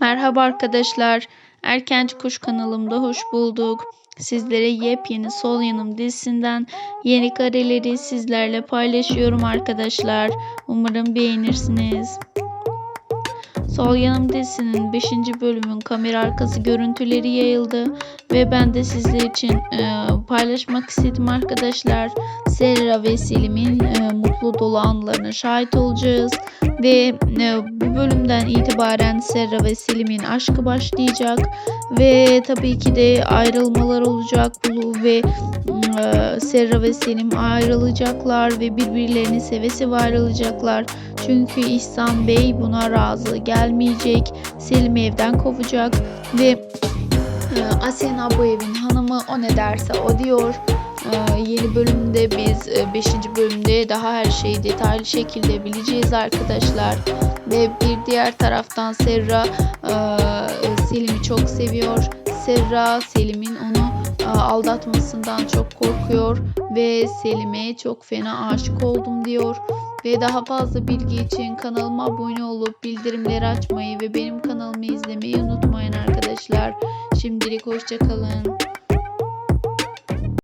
Merhaba arkadaşlar. Erkenci Kuş kanalımda hoş bulduk. Sizlere yepyeni Sol Yanım dizisinden yeni kareleri sizlerle paylaşıyorum arkadaşlar. Umarım beğenirsiniz. Sol Yanım dizisinin 5. bölümün kamera arkası görüntüleri yayıldı ve ben de sizler için e, paylaşmak istedim arkadaşlar. Serra ve Selim'in e, mutlu dolu anlarına şahit olacağız ve e, bu bölümden itibaren Serra ve Selim'in aşkı başlayacak ve tabii ki de ayrılmalar olacak bu ve Serra ve Selim ayrılacaklar ve birbirlerini seve seve ayrılacaklar. Çünkü İhsan Bey buna razı gelmeyecek. Selim evden kovacak ve e, Asena bu evin hanımı o ne derse o diyor. E, yeni bölümde biz 5. bölümde daha her şeyi detaylı şekilde bileceğiz arkadaşlar. Ve bir diğer taraftan Serra e, Selim'i çok seviyor. Serra Selim'in onu e, aldatmasından çok korkuyor ve Selim'e çok fena aşık oldum diyor. Ve daha fazla bilgi için kanalıma abone olup bildirimleri açmayı ve benim kanalımı izlemeyi unutmayın arkadaşlar. Şimdilik hoşçakalın.